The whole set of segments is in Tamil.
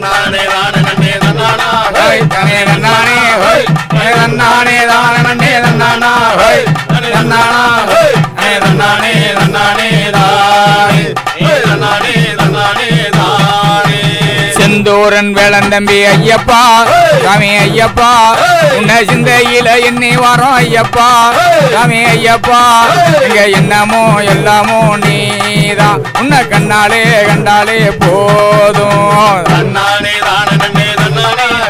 தன்னானே தானே நன்னே தன்னானா ஹோய் தனே தன்னானே ஹோய். தனே தான நன்னே தன்னானா ஹோய். தன்னானா செந்தூரன் வேளந்தம்பி ஐயப்பா. சாமி ஐயப்பா. உன்னை சிந்தையில எண்ணி வரோம் ஐயப்பா. சாமி ஐயப்பா. இங்க என்னமோ எல்லாமோ நீதான். உன்னை கண்ணாலே கண்டாலே போதும். தன்னானே தானே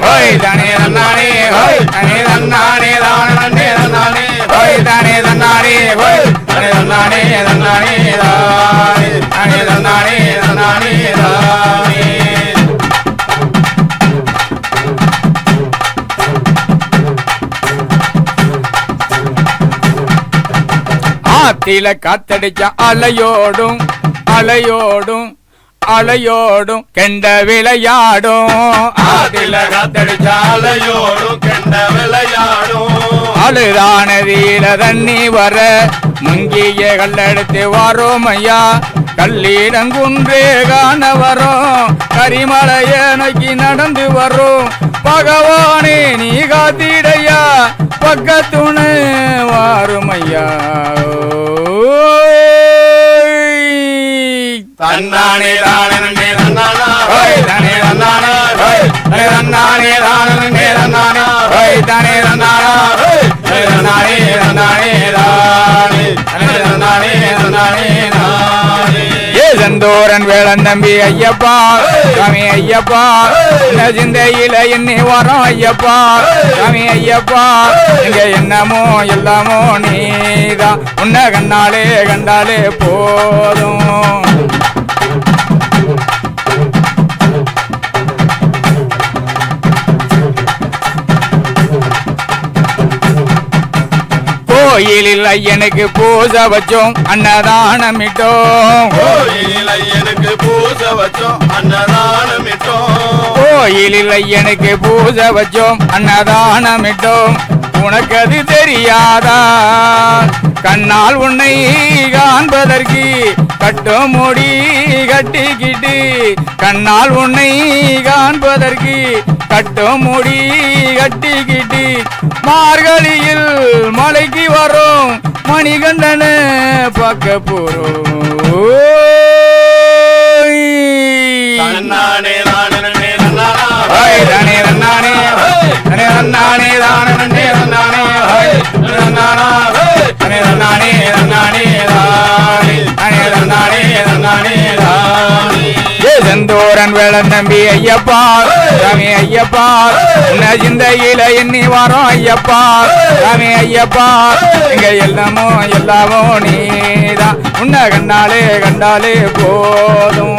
ஹோய் தானே தன்னானே. ஹோய் தானே தன்னானே. தான தன்னானே. ஹோய் தானே தன்னானே. ஹோய் தானே தன்னானே தன்னானே. ஆத்தில காத்தடிச்ச அலையோடும் அலையோடும் அலையோடும் கெண்ட விளையாடும். ஆத்தில காத்தடிச்ச அலையோடும் கெண்ட விளையாடும். அழுதானதியில தண்ணி வர முங்கிய கல்லெடுத்து வரோம் ஐயா. கல்லீடங்குன்றே காண வரோம். கரிமலைய நோக்கி நடந்து வரோம். பகவானே நீ காத்திடையா. பக்கத்துணை வாரும் ஐயா. தன்னானே தானே தன்னானா? தானே தன்னானா? தன்னானே தானே தன்னானா? தானே தன்னானா? தன்னானே தன்னானே தானே. தானே தன்னானே தன்னானே தானே. செந்தூரன் வேளன் தம்பி ஐயப்பா சாமி ஐயப்பா இந்த சிந்தையில எண்ணி வரோம் ஐயப்பா. சாமி ஐயப்பா இங்க என்னமோ எல்லாமோ நீதான். உன்னை கண்ணாலே கண்டாலே போதும். கோயிலில் ஐயனுக்கு பூஜை வச்சோம் அன்னதானமிட்டோம். கோயிலில் ஐயனுக்கு பூஜை வச்சோம் அன்னதானமிட்டோம். கோயிலில் ஐயனுக்கு பூஜை வச்சோம் அன்னதானமிட்டோம். உனக்கு அது தெரியாதா? கண்ணால் உன்னை காண்பதற்கு கட்டும் முடி கட்டிக்கிட்டு கண்ணால் உன்னை காண்பதற்கு கட்டும் முடி கட்டிக்கிட்டு மார்கழியில் மலைக்கு மணிகண்டன பார்க்க போறோம் தானே நன்னே தன்னானா. குமரன் வேளன் தம்பி ஐயப்பா. சாமி ஐயப்பா. என்ன சிந்தையில எண்ணி வரோம் ஐயப்பா. சாமி ஐயப்பா. இங்க எல்லாமோ எல்லாமோ நீதான். உன்னை கண்டாலே கண்டாலே போதும்.